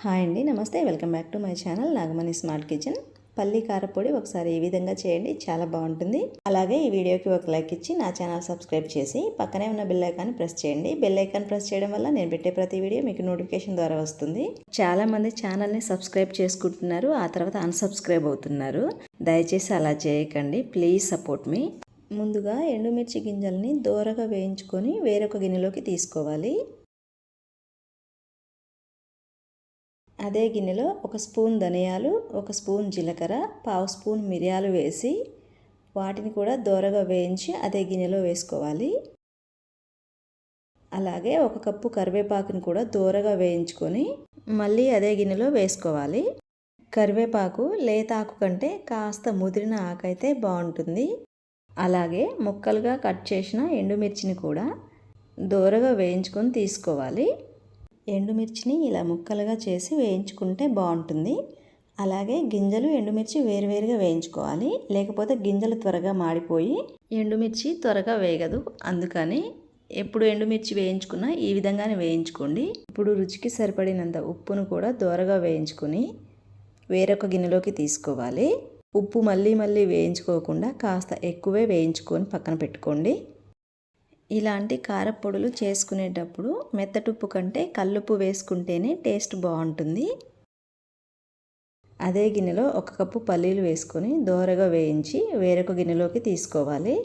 Hi అండి నమస్తే. Welcome back to my channel Nagamani smart kitchen. పల్లి కారపొడి ఒకసారి ఈ విధంగా చేయండి చాలా బాగుంటుంది. అలాగే ఈ వీడియోకి ఒక లైక్ ఇచ్చి నా ఛానల్ సబ్స్క్రైబ్ చేసి పక్కనే ఉన్న బెల్ ఐకాన్ ప్రెస్ చేయండి. బెల్ ఐకాన్ ప్రెస్ చేయడం వల్ల నేను పెట్టే ప్రతి వీడియో మీకు నోటిఫికేషన్ ద్వారా వస్తుంది. చాలామంది ఛానల్ని సబ్స్క్రైబ్ చేసుకుంటున్నారు ఆ తర్వాత అన్సబ్స్క్రైబ్ అవుతున్నారు. దయచేసి అలా చేయకండి ప్లీజ్ సపోర్ట్ మీ ముందుగా ఎండుమిర్చి గింజల్ని దోరగా వేయించుకొని వేరొక గిన్నెలోకి తీసుకోవాలి. అదే గిన్నెలో ఒక స్పూన్ ధనియాలు ఒక స్పూన్ జీలకర్ర పావు స్పూన్ మిరియాలు వేసి వాటిని కూడా దోరగా వేయించి అదే గిన్నెలో వేసుకోవాలి. అలాగే ఒక కప్పు కరివేపాకుని కూడా దోరగా వేయించుకొని మళ్ళీ అదే గిన్నెలో వేసుకోవాలి. కరివేపాకు లేత ఆకు కంటే కాస్త ముదిరిన ఆకైతే బాగుంటుంది. అలాగే ముక్కలుగా కట్ చేసిన ఎండుమిర్చిని కూడా దోరగా వేయించుకొని తీసుకోవాలి. ఎండుమిర్చిని ఇలా ముక్కలుగా చేసి వేయించుకుంటే బాగుంటుంది. అలాగే గింజలు ఎండుమిర్చి వేరువేరుగా వేయించుకోవాలి. లేకపోతే గింజలు త్వరగా మాడిపోయి ఎండుమిర్చి త్వరగా వేగదు. అందుకని ఎప్పుడు ఎండుమిర్చి వేయించుకున్నా ఈ విధంగానే వేయించుకోండి. ఇప్పుడు రుచికి సరిపడినంత ఉప్పును కూడా దోరగా వేయించుకొని వేరొక గిన్నెలోకి తీసుకోవాలి. ఉప్పు మళ్ళీ మళ్ళీ వేయించుకోకుండా కాస్త ఎక్కువే వేయించుకొని పక్కన పెట్టుకోండి. ఇలాంటి కారపొడులు చేసుకునేటప్పుడు మెత్తటుప్పు కంటే కల్లుప్పు వేసుకుంటేనే టేస్ట్ బాగుంటుంది. అదే గిన్నెలో ఒక కప్పు పల్లీలు వేసుకొని దోరగా వేయించి వేరొక గిన్నెలోకి తీసుకోవాలి.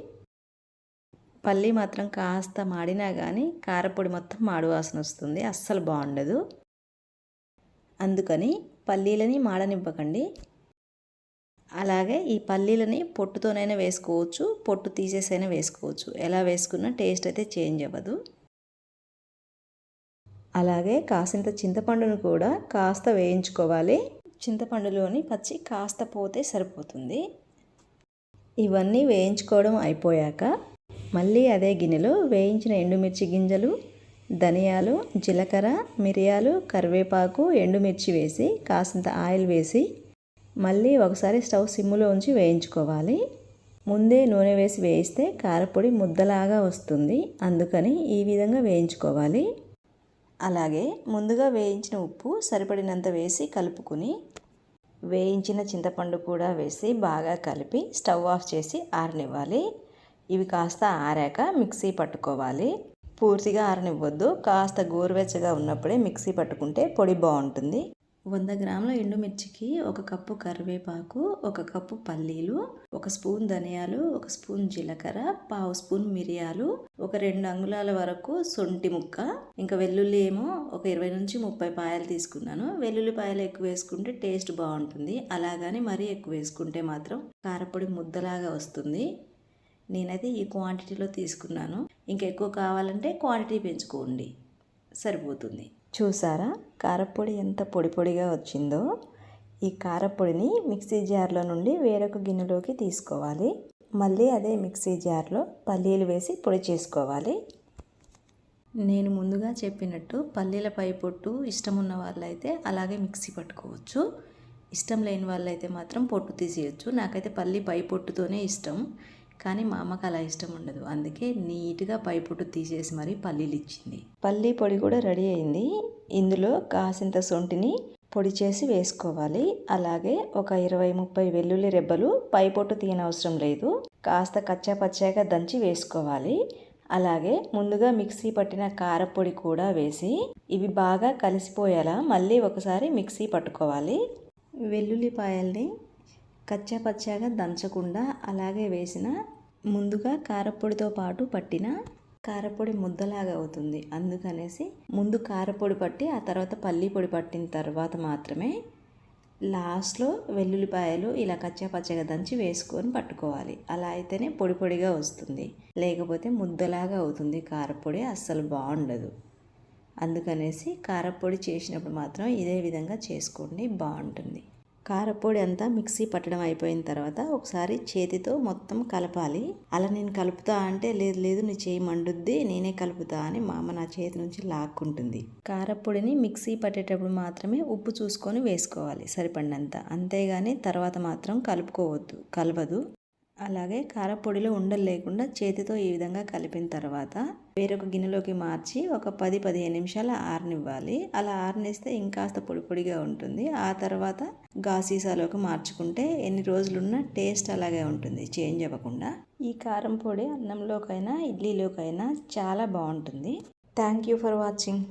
పల్లీ మాత్రం కాస్త మాడినా కానీ కారపొడి మొత్తం మాడు వాసన వస్తుంది. అస్సలు బాగుండదు. అందుకని పల్లీలని మాడనివ్వకండి. అలాగే ఈ పల్లీలని పొట్టుతోనైనా వేసుకోవచ్చు పొట్టు తీసేసైనా వేసుకోవచ్చు. ఎలా వేసుకున్నా టేస్ట్ అయితే చేంజ్ అవ్వదు. అలాగే కాసింత చింతపండును కూడా కాస్త వేయించుకోవాలి. చింతపండులోని పచ్చి కాస్త పోతే సరిపోతుంది. ఇవన్నీ వేయించుకోవడం అయిపోయాక మళ్ళీ అదే గిన్నెలో వేయించిన ఎండుమిర్చి గింజలు ధనియాలు జీలకర్ర మిరియాలు కరివేపాకు ఎండుమిర్చి వేసి కాసింత ఆయిల్ వేసి మళ్ళీ ఒకసారి స్టవ్ సిమ్ములో ఉంచి వేయించుకోవాలి. ముందే నూనె వేసి వేయిస్తే కారపొడి ముద్దలాగా వస్తుంది. అందుకని ఈ విధంగా వేయించుకోవాలి. అలాగే ముందుగా వేయించిన ఉప్పు సరిపడినంత వేసి కలుపుకుని వేయించిన చింతపండు కూడా వేసి బాగా కలిపి స్టవ్ ఆఫ్ చేసి ఆరనివ్వాలి. ఇవి కాస్త ఆరాక మిక్సీ పట్టుకోవాలి. పూర్తిగా ఆరనివ్వద్దు. కాస్త గోరువెచ్చగా ఉన్నప్పుడే మిక్సీ పట్టుకుంటే పొడి బాగుంటుంది. వంద గ్రాముల ఎండుమిర్చికి ఒక కప్పు కరివేపాకు ఒక కప్పు పల్లీలు ఒక స్పూన్ ధనియాలు ఒక స్పూన్ జీలకర్ర పావు స్పూన్ మిరియాలు ఒక రెండు అంగుళాల వరకు సొంటి ముక్క ఇంకా వెల్లుల్లి ఏమో ఒక ఇరవై నుంచి ముప్పై పాయలు తీసుకున్నాను. వెల్లుల్లిపాయలు ఎక్కువ వేసుకుంటే టేస్ట్ బాగుంటుంది. అలాగని మరీ ఎక్కువ వేసుకుంటే మాత్రం కారపొడి ముద్దలాగా వస్తుంది. నేనైతే ఈ క్వాంటిటీలో తీసుకున్నాను. ఇంకా ఎక్కువ కావాలంటే క్వాంటిటీ పెంచుకోండి. సరిపోతుంది. చూసారా? కారపొడి ఎంత పొడి పొడిగా వచ్చిందో. ఈ కారపొడిని మిక్సీ జార్లో నుండి వేరొక గిన్నెలోకి తీసుకోవాలి. మళ్ళీ అదే మిక్సీ జార్లో పల్లీలు వేసి పొడి చేసుకోవాలి. నేను ముందుగా చెప్పినట్టు పల్లీల పై పొట్టు ఇష్టం ఉన్న వాళ్ళైతే అలాగే మిక్సీ పట్టుకోవచ్చు. ఇష్టం లేని వాళ్ళైతే మాత్రం పొట్టు తీసేయచ్చు. నాకైతే పల్లి పై పొట్టుతోనే ఇష్టం. కానీ మా అమ్మకి అలా ఇష్టం ఉండదు. అందుకే నీట్గా పైపుట్టు తీసేసి మరీ పల్లీలు ఇచ్చింది పల్లీ పొడి కూడా రెడీ అయింది. ఇందులో కాసింత సొంటిని పొడి చేసి వేసుకోవాలి. అలాగే ఒక ఇరవై ముప్పై వెల్లుల్లి రెబ్బలు పైపొట్టు తీయనవసరం లేదు. కాస్త కచ్చా పచ్చాగా దంచి వేసుకోవాలి. అలాగే ముందుగా మిక్సీ పట్టిన కారపొడి కూడా వేసి ఇవి బాగా కలిసిపోయేలా మళ్ళీ ఒకసారి మిక్సీ పట్టుకోవాలి. వెల్లుల్లిపాయల్ని కచ్చా పచ్చాగా దంచకుండా అలాగే వేసిన ముందుగా కారపొడితో పాటు పట్టిన కారపొడి ముద్దలాగా అవుతుంది. అందుకనేసి ముందు కారపొడి పట్టి ఆ తర్వాత పల్లీ పొడి పట్టిన తర్వాత మాత్రమే లాస్ట్లో వెల్లుల్లిపాయలు ఇలా కచ్చాపచ్చగా దంచి వేసుకొని పట్టుకోవాలి. అలా అయితేనే పొడి పొడిగా వస్తుంది. లేకపోతే ముద్దలాగా అవుతుంది. కారపొడి అస్సలు బాగుండదు. అందుకనేసి కారపొడి చేసినప్పుడు మాత్రం ఇదే విధంగా చేసుకోండి. బాగుంటుంది. కారపొడి అంతా మిక్సీ పట్టడం అయిపోయిన తర్వాత ఒకసారి చేతితో మొత్తం కలపాలి. అలా నేను కలుపుతా అంటే లేదు లేదు నీ చేయి మండుద్ది నేనే కలుపుతా అని మా అమ్మ నా చేతి నుంచి లాక్కుంటుంది. కారపొడిని మిక్సీ పట్టేటప్పుడు మాత్రమే ఉప్పు చూసుకొని వేసుకోవాలి సరిపడినంత. అంతేగాని తర్వాత మాత్రం కలుపుకోవద్దు కలవదు. అలాగే కారపొడిలో ఉండలు లేకుండా చేతితో ఈ విధంగా కలిపిన తర్వాత వేరొక గిన్నెలోకి మార్చి ఒక పది పదిహేను నిమిషాలు ఆరనివ్వాలి. అలా ఆరనిస్తే ఇంకాస్త పొడి పొడిగా ఉంటుంది. ఆ తర్వాత గాసీసాలోకి మార్చుకుంటే ఎన్ని రోజులున్నా టేస్ట్ అలాగే ఉంటుంది చేంజ్ అవ్వకుండా. ఈ కారం పొడి అన్నంలోకైనా ఇడ్లీలోకైనా చాలా బాగుంటుంది. Thank you for watching.